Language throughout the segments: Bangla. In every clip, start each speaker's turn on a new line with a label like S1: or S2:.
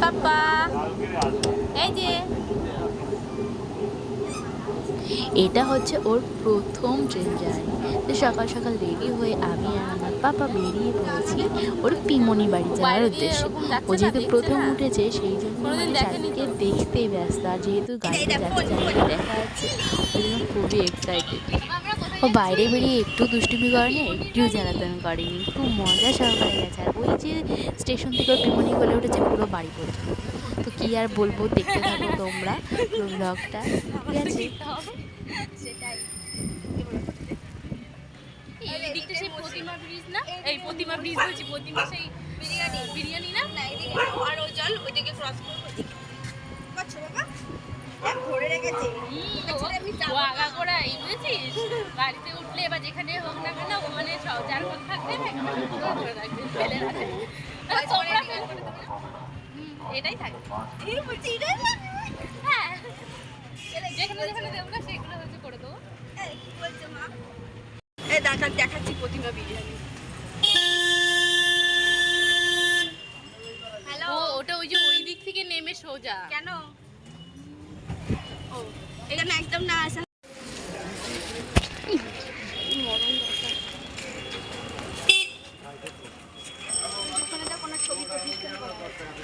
S1: পাপা এই যে। এটা হচ্ছে ওর প্রথম ট্রেন জার্নি তো সকাল সকাল রেডি হয়ে আমি আর আমার পাপা বেরিয়ে পড়েছি ওর পিমনি বাড়ি যাওয়ার উদ্দেশ্যে। ও যেহেতু প্রথম উঠেছে সেই জন্য মানে চারিদিকে দেখতেই ব্যস্ত। আর যেহেতু যাচ্ছে দেখা যাচ্ছে ওই জন্য খুবই এক্সাইটেড ও বাইরে বেরিয়ে একটু দুষ্টুমি করেনি একটু জ্বালাতন করেনি। খুব মজা সহকারে গেছে। আর ওই যে স্টেশন থেকে বিমনি বলে উঠেছে পুরো বাড়ি পর্যন্ত। তো কি আর বলব দেখতে থাকো তোমরা পুরো ব্লগটা ঠিক আছে?
S2: সেই প্রতিমা ব্রিজ না? এই প্রতিমা ব্রিজ বলছি প্রতিমা সেই বিরিয়ানি। বিরিয়ানি না?
S3: না এদিকে আর ও জল ওইদিকে ক্রস করব বাবা ধরে রেখেছে।
S2: আগা করা এই বুঝেছিস? দেবে না? হুম, এটাই থাকে হ্যাঁ। যেখানে যেখানে দেবো না সেগুলো হচ্ছে করে দেবো।
S3: এই, কি বলছে মা? এই দেখা দেখাচ্ছি প্রতিমা বিরিয়ানি। হ্যালো?
S2: ওটা ওই যে ওই দিক থেকে নেমে সোজা।
S3: কেন? ও এখানে একদম না আসা ওখানে তো কোনো ছবি প্রতিষ্ঠান করা হয়েছে না।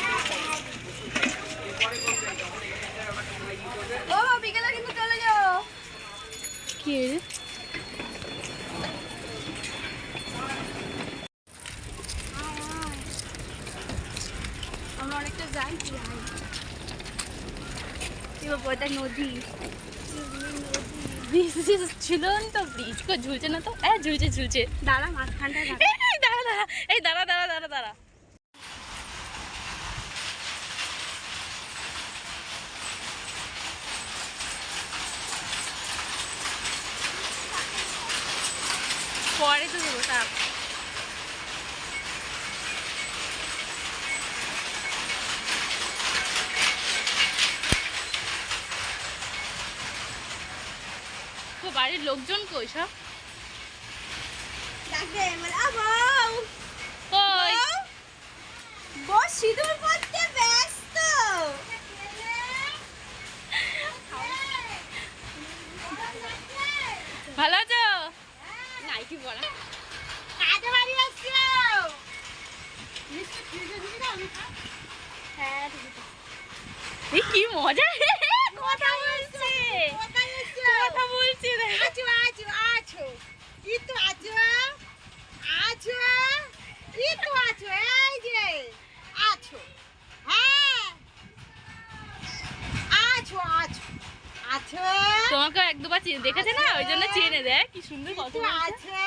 S2: কি
S3: আমরা অনেকটা যাই নদী
S2: ব্রিজ ঝুলছে না তো ঝুলছে ঝুলছে
S3: দাঁড়া দাঁড়া
S2: দাঁড়া এই দাঁড়া দাঁড়া দাঁড়া দাঁড়া। পরে তো দেবো তাপ বাড়ির লোকজন কই সব?
S3: সিঁদুর ব্যস্ত।
S2: ভালো আছো? নাইটি পরা
S3: কাজে বাড়ি আসছো? হ্যাঁ
S2: কি মজা কথা বলছে
S3: কোথায় এসছো
S2: কথা বলছে দেখ।
S3: আছো আছো আছো ই তো আছো আছো ই তো আছো এই যে আছো হ্যাঁ আছো আছো আছো
S2: তোমাকে এক দুবার চিনে দেখেছে না? ওই জন্য চেনে দেখ কি সুন্দর কথা বলছে।
S3: আছে?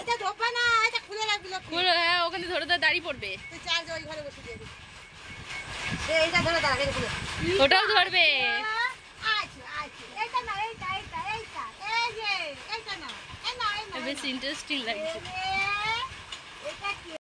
S3: এটা ধোপা না এটা খুলে রাখবি লক্ষ্মী
S2: বলো, হ্যাঁ ওখানে ধরে ধরে দাঁড়িয়ে পড়বে।
S3: তুই চার্জ ওই ঘরে বসে দিয়ে এইটা ধরে দাঁড়া খুলে।
S2: ওটাও ধরবে।
S3: আচ্ছা আচ্ছা এইটা না এইটা এইটা এইটা। এই যে এইটা না এই না এই না
S2: বেশ ইন্টারেস্টিং লাগছে।